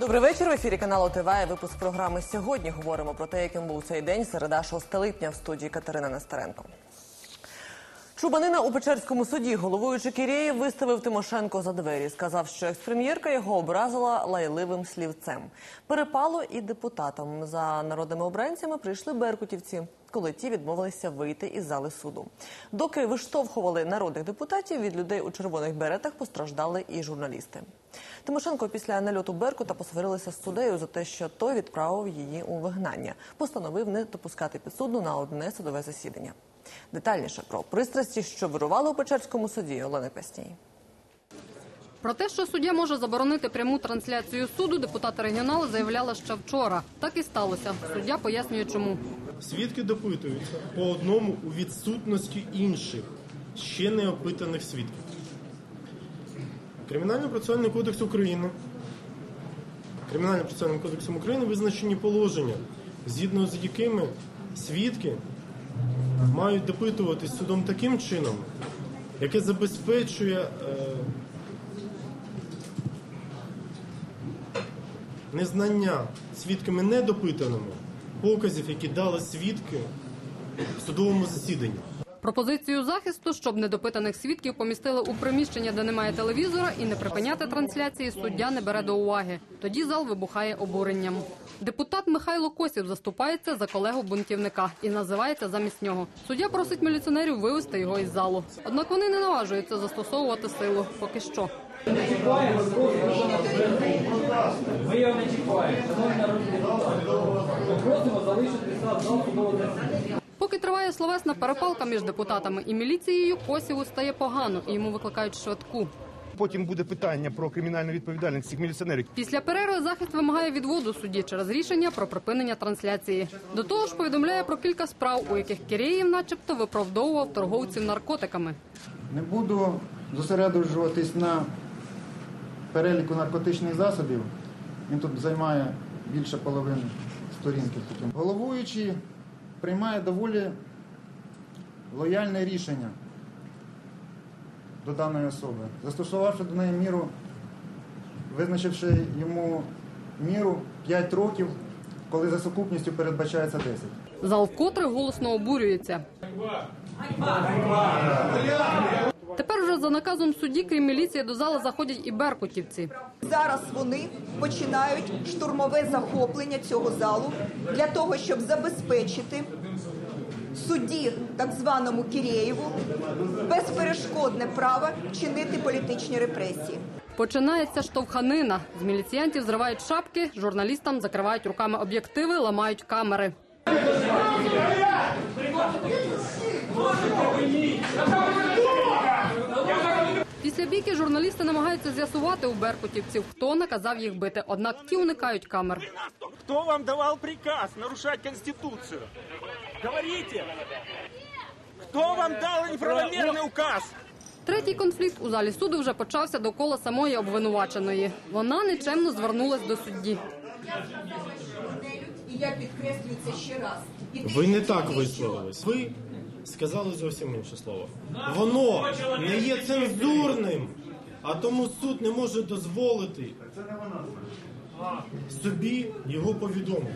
Добрий вечір. В ефірі каналу ТВ. Випуск програми сьогодні. Говоримо про те, яким був цей день середа 6 липня в студії Катерина Нестеренко. Чубанина у Печерському суді головуючий Кірєєв виставив Тимошенко за двері. Сказав, що експрем'єрка його образила лайливим слівцем. Перепало і депутатам. За народними обранцями прийшли беркутівці, коли ті відмовилися вийти із зали суду. Доки виштовхували народних депутатів, від людей у червоних беретах постраждали і журналісти. Тимошенко після нальоту Беркута посварилися з суддею за те, що той відправив її у вигнання. Постановив не допускати підсудну на одне судове засідання. Детальніше про пристрасті, що вирували у Печерському суді, Олена Пясній. Про те, що суддя може заборонити пряму трансляцію суду, депутати регіоналу заявляли ще вчора. Так і сталося. Суддя пояснює, чому. Свідки допитуються по одному у відсутності інших ще не опитаних свідків. Кримінально-процесуальний кодекс України. Кримінально-процесуальним кодексом України визначені положення, згідно з якими свідки мають допитуватись судом таким чином, яке забезпечує е, незнання свідками недопитаними показів, які дали свідки в судовому засіданні. Пропозицію захисту, щоб недопитаних свідків помістили у приміщення, де немає телевізора, і не припиняти трансляції, суддя не бере до уваги. Тоді зал вибухає обуренням. Депутат Михайло Косів заступається за колегу бунтівника і називається замість нього. Суддя просить міліціонерів вивести його із залу. Однак вони не наважуються застосовувати силу. Поки що. Ми його не чіпаємо. Ми просимо залишитися зал судового засідання. Триває словесна перепалка між депутатами і міліцією, Косіву стає погано і йому викликають швидку. Потім буде питання про кримінальну відповідальність цих міліціонерів. Після перерви захист вимагає відводу судді через рішення про припинення трансляції. До того ж, повідомляє про кілька справ, у яких Кірєєв, начебто, виправдовував торговців наркотиками. Не буду зосереджуватись на переліку наркотичних засобів. Він тут займає більше половини сторінки. Головуючий приймає доволі лояльне рішення до даної особи, застосувавши до неї міру, визначивши йому міру 5 років, коли за сукупністю передбачається 10. Зал вкотре голосно обурюється. Тепер вже за наказом судді, крім міліції, до зали заходять і беркутівці. Зараз вони починають штурмове захоплення цього залу для того, щоб забезпечити судді, так званому Кірєєву, безперешкодне право чинити політичні репресії. Починається штовханина. З міліціянтів зривають шапки, журналістам закривають руками об'єктиви, ламають камери. Після бійки журналісти намагаються з'ясувати у беркутівців, хто наказав їх бити. Однак ті уникають камер. Кто вам давал приказ нарушать Конституцию? Говорите! Кто вам дал неправомерный указ? Третій конфлікт у залі суду вже почався довкола самої обвинуваченої. Вона нечемно звернулась до судді. І я підкреслюю це ще раз. Ви не так висловились. Ви сказали зовсім інше слово. Воно не є цензурним, а тому суд не може дозволити собі його повідомити.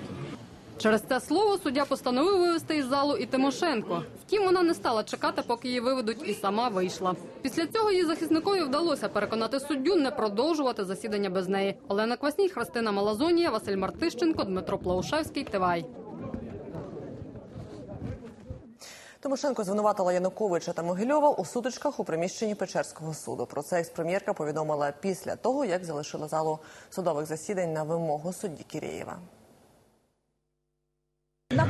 Через це слово суддя постановив вивести із залу і Тимошенко. Втім, вона не стала чекати, поки її виведуть, і сама вийшла. Після цього її захисникові вдалося переконати суддю не продовжувати засідання без неї. Олена Квасній, Христина Малазонія, Василь Мартищенко, Дмитро Плаушевський. Тивай. Тимошенко звинуватила Януковича та Могильова у сутичках у приміщенні Печерського суду. Про це експрем'єрка повідомила після того, як залишила залу судових засідань на вимогу судді Кірєєва.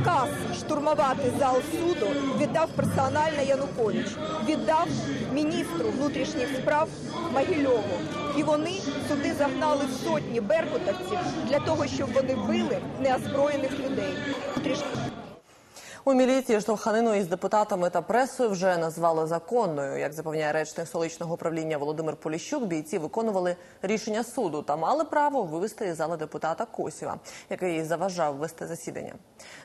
Наказ штурмувати зал суду віддав персонально Янукович, віддав міністру внутрішніх справ Могильову. І вони сюди загнали сотні беркутовців для того, щоб вони били неозброєних людей. У міліції штовханину із депутатами та пресою вже назвали законною. Як запевняє речник столичного управління Володимир Поліщук, бійці виконували рішення суду та мали право вивести із зали депутата Косєва, який заважав вести засідання.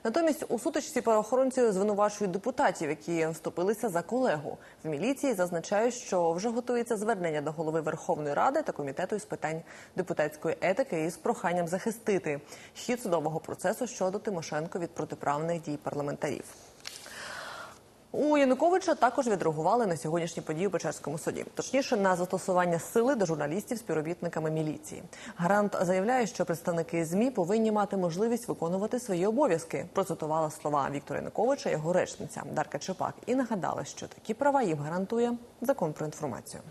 Натомість у сутичці правоохоронці звинувачують депутатів, які вступилися за колегу. В міліції зазначають, що вже готується звернення до голови Верховної Ради та комітету із питань депутатської етики із проханням захистити хід судового процесу щодо Тимошенко від протиправних дій парламентарів. У Януковича також відреагували на сьогоднішні події у Печерському суді, точніше на застосування сили до журналістів співробітниками міліції. Гарант заявляє, що представники змі повинні мати можливість виконувати свої обов'язки. Процитувала слова Віктора Януковича, його речниця Дарка Чепак, і нагадала, що такі права їм гарантує закон про інформацію.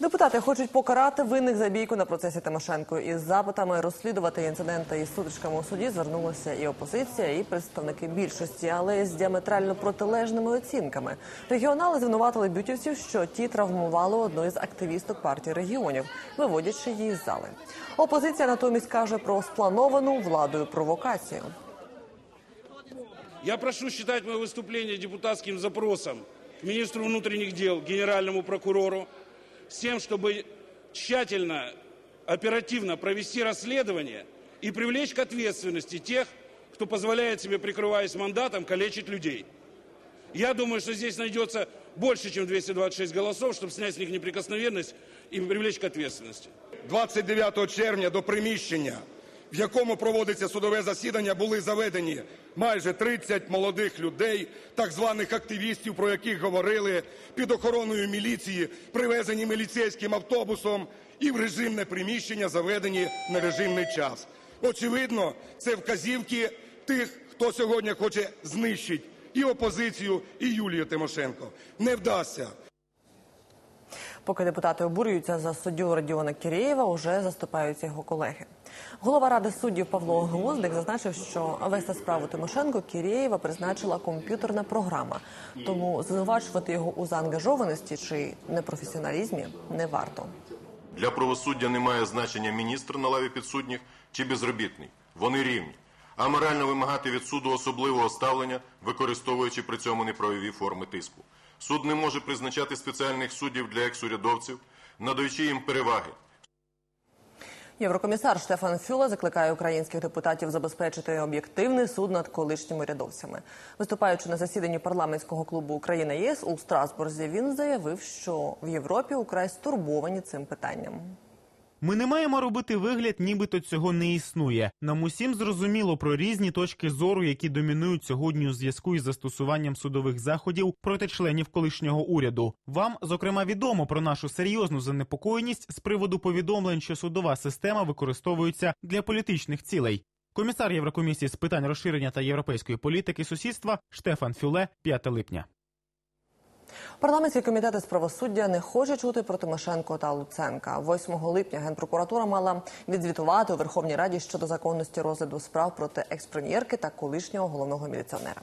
Депутати хочуть покарати винних за бійку на процесі Тимошенко. Із запитами розслідувати інциденти із сутичками у суді звернулася і опозиція, і представники більшості, але з діаметрально протилежними оцінками. Регіонали звинуватили бютівців, що ті травмували одну із активісток партії регіонів, виводячи її з зали. Опозиція натомість каже про сплановану владою провокацію. Я прошу считать мое выступление депутатским запросом к министру внутренних дел, генеральному прокурору, с тем, чтобы тщательно, оперативно провести расследование и привлечь к ответственности тех, кто позволяет себе, прикрываясь мандатом, калечить людей. Я думаю, что здесь найдется больше, чем 226 голосов, чтобы снять с них неприкосновенность и привлечь к ответственности. 29 червня до приміщення, в якому проводиться судове засідання, були заведені майже 30 молодих людей, так званих активістів, про яких говорили, під охороною міліції, привезені міліцейським автобусом і в режимне приміщення заведені на режимний час. Очевидно, це вказівки тих, хто сьогодні хоче знищити і опозицію, і Юлію Тимошенко. Не вдасться. Поки депутати обурюються за суддю Радіона Кірєєва, уже заступаються його колеги. Голова ради суддів Павло Гвоздик зазначив, що вести справу Тимошенко Кірєєва призначила комп'ютерна програма, тому звинувачувати його у заангажованості чи непрофесіоналізмі не варто. Для правосуддя немає значення міністр на лаві підсудніх чи безробітний. Вони рівні. А морально вимагати від суду особливого ставлення, використовуючи при цьому неправові форми тиску. Суд не може призначати спеціальних суддів для екс-урядовців, надаючи їм переваги. Єврокомісар Штефан Фюла закликає українських депутатів забезпечити об'єктивний суд над колишніми урядовцями. Виступаючи на засіданні парламентського клубу Україна ЄС у Страсбурзі, він заявив, що в Європі украй стурбовані цим питанням. Ми не маємо робити вигляд, нібито цього не існує. Нам усім зрозуміло про різні точки зору, які домінують сьогодні у зв'язку із застосуванням судових заходів проти членів колишнього уряду. Вам, зокрема, відомо про нашу серйозну занепокоєність з приводу повідомлень, що судова система використовується для політичних цілей. Комісар Єврокомісії з питань розширення та європейської політики сусідства Штефан Фюле 5 липня. Парламентські комітети з правосуддя не хоче чути про Тимошенко та Луценка. 8 липня генпрокуратура мала відзвітувати у Верховній Раді щодо законності розгляду справ проти експрем'єрки та колишнього головного міліціонера.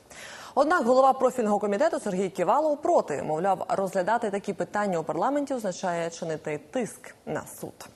Однак голова профільного комітету Сергій Ківалов проти мовляв, розглядати такі питання у парламенті означає чинити тиск на суд.